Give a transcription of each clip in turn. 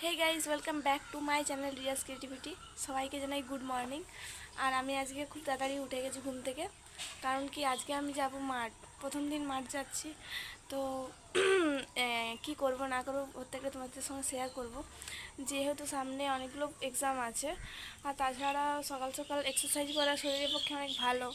Hey guys welcome back to my channel Riya's creativity সবাইকে জানাই good morning আর আমি আজকে খুব তাড়াতাড়ি উঠে গেছি ঘুম থেকে। কারণ কি আজকে আমি যাব মাঠ, প্রথম দিন মাঠ যাচ্ছি। তো কি করব, না করব, প্রত্যেকটা তোমাদের সঙ্গে শেয়ার করব। যেহেতু সামনে অনেকগুলো এক্সাম আছে, আর তাছাড়া সকাল সকাল এক্সারসাইজ করা শরীরের পক্ষে অনেক ভালো।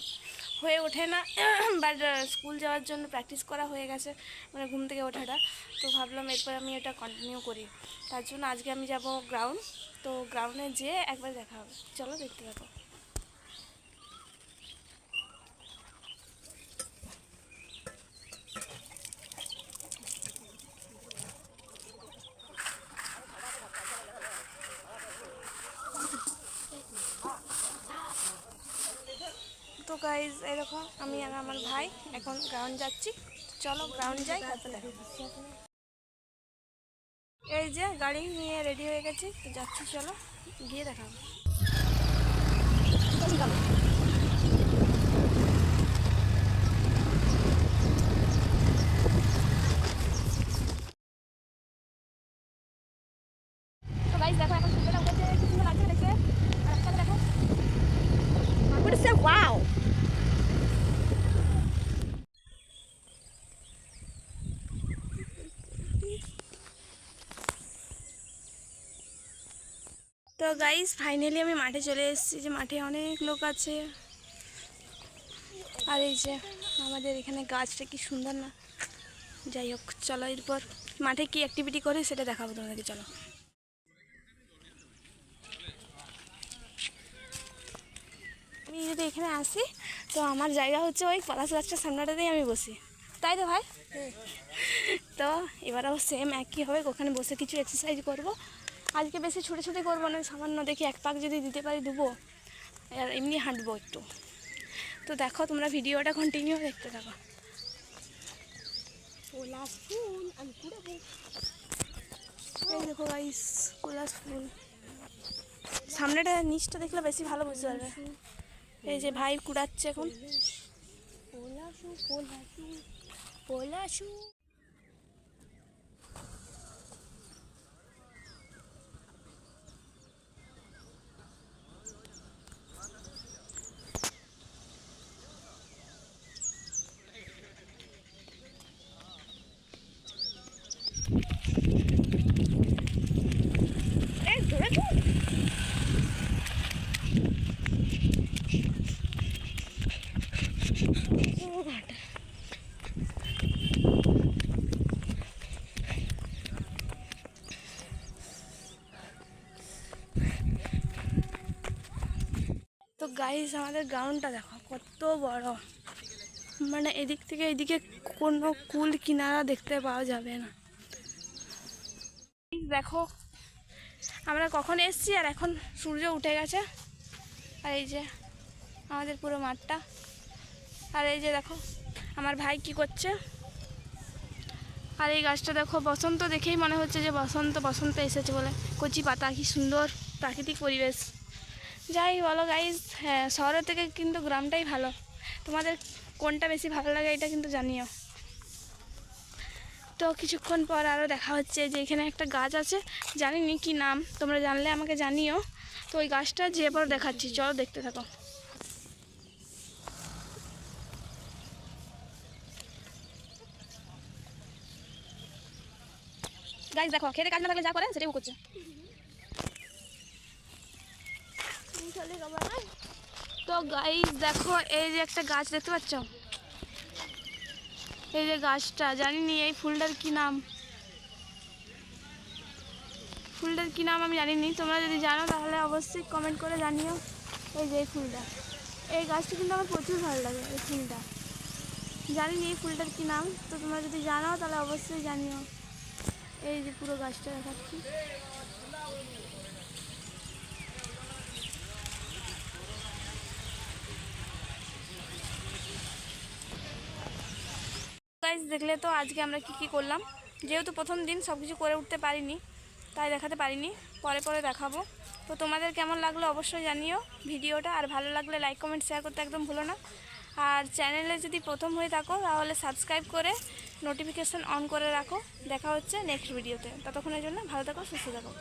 হয়ে ওঠে না বাট স্কুল যাওয়ার জন্য প্র্যাকটিস করা হয়ে গেছে মানে ঘুম থেকে ওঠাটা। তো ভাবলাম এরপর আমি এটা কন্টিনিউ করি। তার জন্য আজকে আমি যাব গ্রাউন্ড তো গ্রাউন্ডে যেয়ে একবার দেখা হবে। চলো দেখতে থাকো তো গাইজ এরকম আমি আর আমার ভাই এখন গ্রাউন্ড যাচ্ছি। চলো গ্রাউন্ড যাই এই যে গাড়ি নিয়ে রেডি হয়ে গেছি, তো যাচ্ছি, চলো, গিয়ে দেখাবো দেখো এখন সূর্যটা উঠেছে কি সুন্দর লাগছে দেখতে আর একটা দেখো What is that? Wow! তো গাইস ফাইনালি আমি মাঠে চলে এসেছি যে মাঠে অনেক লোক আছে। আর এই যে আমাদের এখানে গাছটা কি সুন্দর না। যাই হোক চলো এরপর মাঠে কি অ্যাক্টিভিটি করে সেটা দেখাবো তোমাদেরকে চলো। আমি যদি এখানে আসি তো আমার জায়গা হচ্ছে ওই পলাশ গাছটার সামনেটাতেই আমি বসি। তাই তো ভাই? তো এবারেও সেম একই হবে ওখানে বসে কিছু এক্সারসাইজ করব। আজকে বেশি ছুটে ছুটে করব না সামান্য দেখি এক পাক যদি দিতে পারি দেবো। আর এমনি হাঁটবো একটু। তো দেখো তোমরা ভিডিওটা কন্টিনিউ দেখতে থাকো। গোলাপ ফুল এই দেখো গাইস গোলাপ ফুল। সামনেটা নিচটা দেখলে বেশি ভালো বুঝতে পারবে। এই যে ভাই কুড়াচ্ছে এখন। পলাশু পলাশু পলাশু এই ধরে তো তো গাইস আমাদের গ্রাউন্ডটা দেখো, কত বড়। মানে এদিক থেকে এদিকে কোনো কুল কিনারা দেখতে পাওয়া যাবে না। দেখো, আমরা কখন এসছি আর এখন সূর্য উঠে গেছে। আর এই যে আমাদের পুরো মাঠটা। আর এই যে দেখো, আমার ভাই কি করছে। আর এই গাছটা দেখো, বসন্ত দেখেই মনে হচ্ছে যে বসন্ত বসন্ত এসেছে বলে। কচি পাতা, কি সুন্দর প্রাকৃতিক পরিবেশ। যাই বলো গাইজ হ্যাঁ শহরের থেকে কিন্তু গ্রামটাই ভালো। তোমাদের কোনটা বেশি ভালো লাগে এটা কিন্তু জানিও। তো কিছুক্ষণ পর আরও দেখা হচ্ছে যে এখানে একটা গাছ আছে জানি নি কি নাম, তোমরা জানলে আমাকে জানিও। তো ওই গাছটা যে পর দেখাচ্ছি, চলো দেখতে থাকো। গাছ দেখো, খেতে কাজ না থাকলে যা করে, সেটাই করছে। তো গাইস দেখো, এই যে একটা গাছ দেখতে পাচ্ছ? এই যে গাছটা জানি নি এই ফুলটার কি নাম? ফুলটার কি নাম আমি জানি নি তোমরা যদি জানো, তাহলে অবশ্যই কমেন্ট করে জানিও এই যে এই ফুলটা। এই গাছটা কিন্তু আমার প্রচুর ভালো লাগে, এই ফুলটা। জানি নি এই ফুলটার কি নাম। তো তোমরা যদি জানো, তাহলে অবশ্যই জানিও। এই যে পুরো গাছটা দেখাচ্ছি। গাইজ দেখলে তো আজকে আমরা কি কি করলাম? যেহেতু প্রথম দিন সব কিছু করে উঠতে পারিনি, তাই দেখাতে পারিনি। পরে পরে দেখাবো। তো তোমাদের কেমন লাগল অবশ্যই জানিও ভিডিওটা। আর ভালো লাগলে লাইক কমেন্ট শেয়ার করতে একদম ভুলো না। আর চ্যানেলে যদি প্রথম হয়ে থাকো, তাহলে সাবস্ক্রাইব করে নোটিফিকেশান অন করে রাখো। দেখা হচ্ছে নেক্সট ভিডিওতে ততক্ষণের জন্য ভালো থাকো, সুস্থ থাকো।